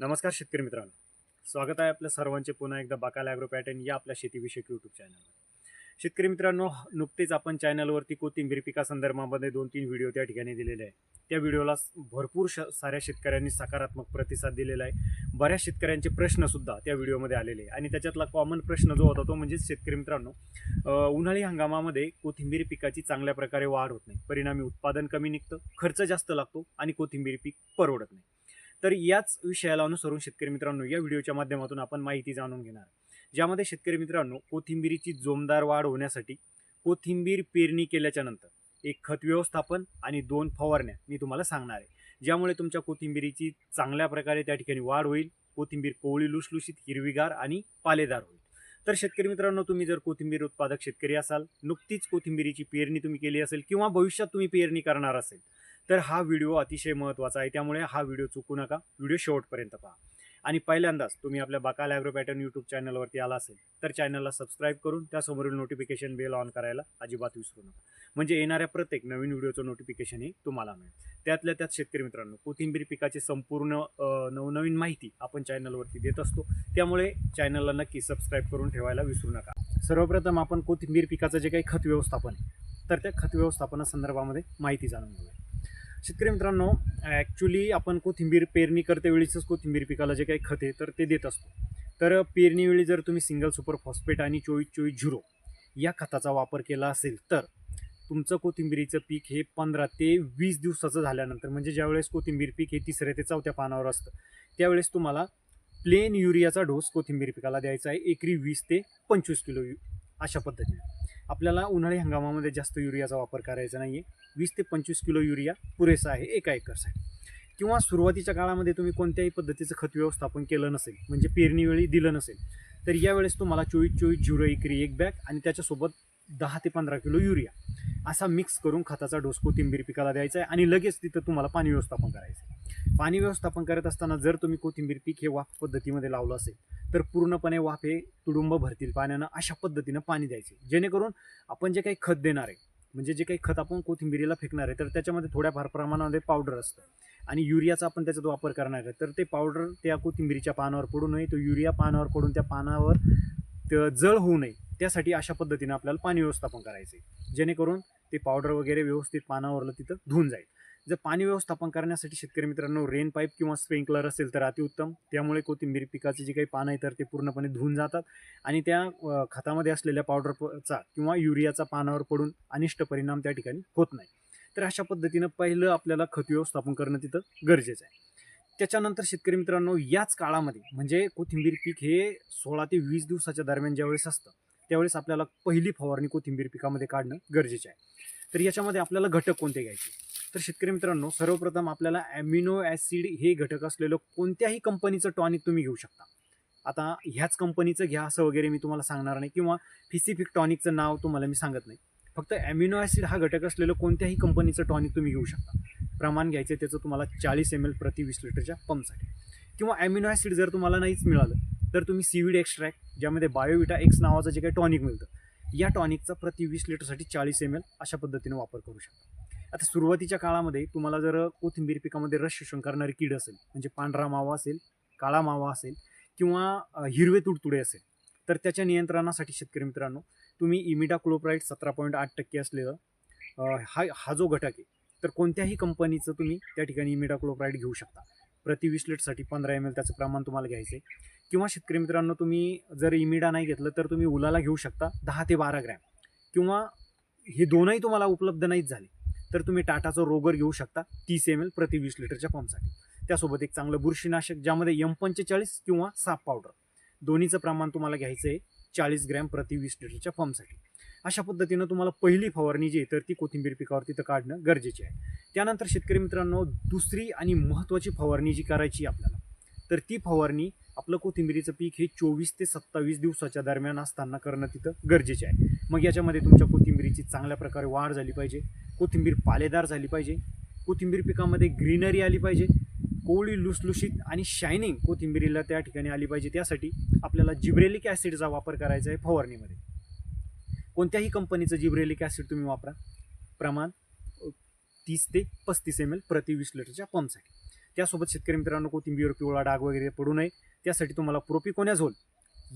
नमस्कार शेतकरी मित्रांनो. स्वागत आहे आपल्या सर्वांचे पुन्हा एकदा बाकाल ॲग्रो पॅटर्न या आपल्या शेतीविषयक यूट्यूब चॅनलवर शेतकरी मित्रांनो नुकतेच आपण चॅनलवरती कोथिंबीर पिकासंदर्भामध्ये दोन तीन व्हिडिओ त्या ठिकाणी दिलेले आहे त्या व्हिडिओला भरपूर श साऱ्या शेतकऱ्यांनी सकारात्मक प्रतिसाद दिलेला आहे. बऱ्याच शेतकऱ्यांचे प्रश्नसुद्धा त्या व्हिडिओमध्ये आलेले आहे आणि त्याच्यातला कॉमन प्रश्न जो होता तो म्हणजे शेतकरी मित्रांनो उन्हाळी हंगामामध्ये कोथिंबीर पिकाची चांगल्या प्रकारे वाढ होत नाही. परिणामी उत्पादन कमी निघतं खर्च जास्त लागतो आणि कोथिंबीर पीक परवडत नाही. तर याच विषयाला अनुसरून शेतकरी मित्रांनो या व्हिडिओच्या माध्यमातून आपण माहिती जाणून घेणार ज्यामध्ये शेतकरी मित्रांनो कोथिंबीरीची जोमदार वाढ होण्यासाठी कोथिंबीर पेरणी केल्याच्यानंतर एक खत व्यवस्थापन आणि दोन फवारण्या मी तुम्हाला सांगणार आहे. ज्यामुळे तुमच्या कोथिंबीरीची चांगल्या प्रकारे त्या ठिकाणी वाढ होईल कोथिंबीर कोवळी लुसलुशीत हिरवीगार आणि पालेदार होईल. तर शेतकरी मित्रांनो तुम्ही जर कोथिंबीर उत्पादक शेतकरी असाल नुकतीच कोथिंबीरीची पेरणी तुम्ही केली असेल किंवा भविष्यात तुम्ही पेरणी करणार असेल तर हा व्हिडिओ अतिशय महत्त्वाचा आहे. त्यामुळे हा व्हिडिओ चुकू नका. व्हिडिओ शेवटपर्यंत पहा. आणि पहिल्यांदाच तुम्ही आपल्या बकाल ॲग्रो पॅटर्न यूट्यूब चॅनलवरती आला असेल तर चॅनलला सबस्क्राईब करून त्यासमोरील नोटिफिकेशन बेल ऑन करायला अजिबात विसरू नका. म्हणजे येणाऱ्या प्रत्येक नवीन व्हिडिओचं नोटिफिकेशन हे तुम्हाला मिळेल. त्यातल्या त्यात शेतकरी मित्रांनो कोथिंबीर पिकाची संपूर्ण नवनवीन माहिती आपण चॅनलवरती देत असतो. त्यामुळे चॅनलला नक्की सबस्क्राईब करून ठेवायला विसरू नका. सर्वप्रथम आपण कोथिंबीर पिकाचं जे काही खत व्यवस्थापन आहे तर त्या खत व्यवस्थापनासंदर्भामध्ये माहिती जाणून घेऊया. शेतकरी मित्रांनो ॲक्च्युली आपण कोथिंबीर पेरणी करते वेळीच कोथिंबीर पिकाला जे काही खत आहे तर ते देत असतो. तर पेरणीवेळी जर तुम्ही सिंगल सुपर फॉस्फेट आणि चोवीस चोवीस झिरो या खताचा वापर केला असेल तर तुमचं कोथिंबीरीचं पीक हे पंधरा ते वीस दिवसाचं झाल्यानंतर म्हणजे ज्यावेळेस कोथिंबीर पीक हे तिसऱ्या ते चौथ्या पानावर असतं त्यावेळेस तुम्हाला प्लेन युरियाचा डोस कोथिंबीर पिकाला द्यायचा आहे एकरी वीस ते पंचवीस किलो यु अशा पद्धतीने. आपल्याला उन्हाळी हंगामामध्ये जास्त युरियाचा वापर करायचा नाही आहे वीस ते पंचवीस किलो युरिया पुरेसा आहे एका एकरसाठी. किंवा सुरुवातीच्या काळामध्ये तुम्ही कोणत्याही पद्धतीचं खत व्यवस्थापन केलं नसेल म्हणजे पेरणीवेळी दिलं नसेल तर यावेळेस तुम्हाला चोवीस चोवीस झिरो एकरी एक बॅग आणि त्याच्यासोबत दहा ते पंधरा किलो युरिया असा मिक्स करून खताचा डोस कोथिंबीर पिकाला द्यायचा आहे आणि लगेच तिथं तुम्हाला पाणी व्यवस्थापन करायचं आहे. पाणी व्यवस्थापन करत असताना जर तुम्ही कोथिंबीर पीक हे वाफ पद्धतीमध्ये लावलं असेल तर पूर्णपणे वाफ हे तुडुंब भरतील पाण्यानं. अशा पद्धतीनं पाणी द्यायचे. जेणेकरून आपण जे काही खत देणार आहे म्हणजे जे काही खत आपण कोथिंबीरीला फेकणार आहे तर त्याच्यामध्ये थोड्याफार प्रमाणामध्ये पावडर असतं. आणि युरियाचा आपण त्याच्यात वापर करणार आहे तर ते पावडर त्या कोथिंबीरीच्या पानावर पडू नये. तो युरिया पानावर पडून त्या पानावर त- जळ होऊ नये. त्यासाठी अशा पद्धतीनं आपल्याला पाणी व्यवस्थापन करायचं आहे जेणेकरून ते पावडर वगैरे व्यवस्थित पानावरलं तिथं धुवून जाईल. जर पाणी व्यवस्थापन करण्यासाठी शेतकरी मित्रांनो रेन पाईप किंवा स्प्रिंकलर असेल तर अतिउत्तम. त्यामुळे कोथिंबीर पिकाचे जे काही पानं आहे तर ते पूर्णपणे धुवून जातात. आणि त्या खतामध्ये असलेल्या पावडरचा किंवा युरियाचा पानावर पडून अनिष्ट परिणाम त्या ठिकाणी होत नाही. तर अशा पद्धतीनं पहिलं आपल्याला खत व्यवस्थापन करणं तिथं गरजेचं आहे. त्याच्यानंतर शेतकरी मित्रांनो याच काळामध्ये म्हणजे कोथिंबीर पीक हे सोळा ते वीस दिवसाच्या दरम्यान ज्यावेळेस असतं त्यावेळेस आपल्याला पहिली फवारणी कोथिंबीर पिकामध्ये काढणं गरजेचं आहे. तर याच्यामध्ये आपल्याला घटक कोणते घ्यायचे? तर शेतकरी मित्रांनो सर्वप्रथम आपल्याला ॲमिनो ॲसिड हे घटक असलेलं कोणत्याही कंपनीचं टॉनिक तुम्ही घेऊ शकता. आता ह्याच कंपनीचं घ्या असं वगैरे मी तुम्हाला सांगणार नाही किंवा फिसिफिक टॉनिकचं नाव तुम्हाला मी सांगत नाही. फक्त ॲमिनो ॲसिड हा घटक असलेलं कोणत्याही कंपनीचं टॉनिक तुम्ही घेऊ शकता. प्रमाण घ्यायचं त्याचं तुम्हाला चाळीस एम एल प्रति वीस लिटरच्या पंपसाठी. किंवा ॲमिनो ॲसिड जर तुम्हाला नाहीच मिळालं तर तुम्ही सीविड एक्स्ट्रॅक्ट ज्यामध्ये बायोविटा एक्स नावाचं जे काही टॉनिक मिळतं या टॉनिकचा प्रति वीस लिटरसाठी चाळीस एम एल अशा पद्धतीने वापर करू शकता. आता सुरुवातीच्या काळामध्ये तुम्हाला जर कोथिंबीर पिकामध्ये रस शोषण करणारी कीड असेल म्हणजे पांढरा मावा असेल काळा मावा असेल किंवा हिरवे तुडतुडे असेल तर त्याच्या नियंत्रणासाठी शेतकरी मित्रांनो तुम्ही इमिडा क्लोप्राईड सतरा पॉईंट आठ टक्के असलेलं हा हा जो घटक आहे तर कोणत्याही कंपनीचं तुम्ही त्या ठिकाणी इमिडा क्लोप्राईड घेऊ शकता. प्रति वीस लिटरसाठी पंधरा एम एल त्याचं प्रमाण तुम्हाला घ्यायचं आहे किंवा शेतकरी मित्रांनो तुम्ही जर इमिडा नाही घेतलं तर तुम्ही उलाला घेऊ शकता दहा ते बारा ग्रॅम. किंवा हे दोनही तुम्हाला उपलब्ध नाहीच झाले. तर तुम्ही टाटाचं रोगर घेऊ शकता तीस एम एल प्रति वीस लिटरच्या पंपसाठी. त्यासोबत एक चांगलं बुरशीनाशक ज्यामध्ये एम पंचेचाळीस किंवा साप पावडर दोन्हीचं प्रमाण तुम्हाला घ्यायचं आहे चाळीस ग्रॅम प्रति वीस लिटरच्या पंपसाठी. अशा पद्धतीनं तुम्हाला पहिली फवारणी जी आहे तर ती कोथिंबीर पिकावर तिथं काढणं गरजेचे आहे. त्यानंतर शेतकरी मित्रांनो दुसरी आणि महत्त्वाची फवारणी जी करायची आहे आपल्याला तर ती फवारणी आपलं कोथिंबीरीचं पीक हे चोवीस ते सत्तावीस दिवसाच्या दरम्यान असताना करणं तिथं गरजेचे आहे. मग याच्यामध्ये तुमच्या कोथिंबीरीची चांगल्या प्रकारे वाढ झाली पाहिजे. कोथिंबीर पालेदार झाली पाहिजे. कोथिंबीर पिकामध्ये ग्रीनरी आली पाहिजे. कोवळी लुसलुशीत आणि शायनिंग कोथिंबीरीला त्या ठिकाणी आली पाहिजे. त्यासाठी आपल्याला जिब्रेलिक ॲसिडचा वापर करायचा आहे फवारणीमध्ये. कोणत्याही कंपनीचं जिब्रेलिक ॲसिड तुम्ही वापरा. प्रमाण तीस ते पस्तीस एम एल प्रति वीस लिटरच्या पंपसाठी. त्यासोबत शेतकरी मित्रांनो कोथिंबीर पिवळा डाग वगैरे पडू नये. त्यासाठी तुम्हाला प्रोपिकोन्याझोल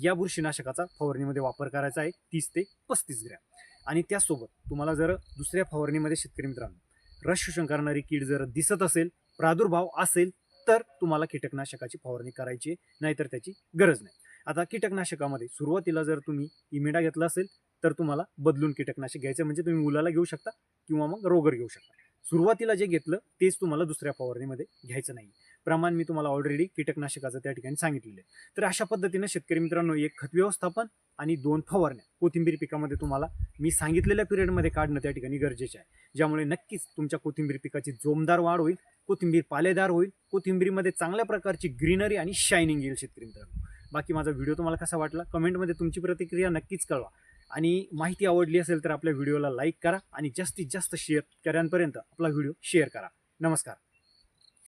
या बुरशीनाशकाचा फवारणीमध्ये वापर करायचा आहे तीस ते पस्तीस ग्रॅम. आणि त्याचसोबत तुम्हाला जर दुसऱ्या फवारणीमध्ये शेतकरी मित्रांनो रस शोषण करणारी कीड जर दिसत असेल प्रादुर्भाव असेल तर तुम्हाला कीटकनाशकाची फवारणी करायची नाहीतर त्याची गरज नाही. आता कीटकनाशकामध्ये सुरुवातीला जर तुम्ही इमिडा घेतला असेल तर तुम्हाला बदलून कीटकनाशक घ्यायचं म्हणजे तुम्ही मुलाला घेऊ शकता किंवा मग रोगर घेऊ शकता. सुरुवातीला जे घेतलं तेच तुम्हाला दुसऱ्या फवारणीमध्ये घ्यायचं नाही. प्रमाण मी तुम्हाला ऑलरेडी कीटकनाशकाचं त्या ठिकाणी सांगितलेलं आहे. तर अशा पद्धतीनं शेतकरी मित्रांनो एक खत व्यवस्थापन आणि दोन फवारण्या कोथिंबीर पिकामध्ये तुम्हाला मी सांगितलेल्या पिरियडमध्ये काढणं त्या ठिकाणी गरजेचे आहे. ज्यामुळे नक्कीच तुमच्या कोथिंबीर पिकाची जोमदार वाढ होईल कोथिंबीर पालेदार होईल कोथिंबीरीमध्ये चांगल्या प्रकारची ग्रीनरी आणि शायनिंग येईल शेतकरी मित्रांनो. बाकी माझा व्हिडिओ तुम्हाला कसा वाटला कमेंटमध्ये तुमची प्रतिक्रिया नक्कीच कळवा. आणि माहिती आवडली असेल तर आपल्या व्हिडिओला लाईक करा आणि जास्तीत जास्त शेअर शेतकऱ्यांपर्यंत आपला व्हिडिओ शेअर करा. नमस्कार.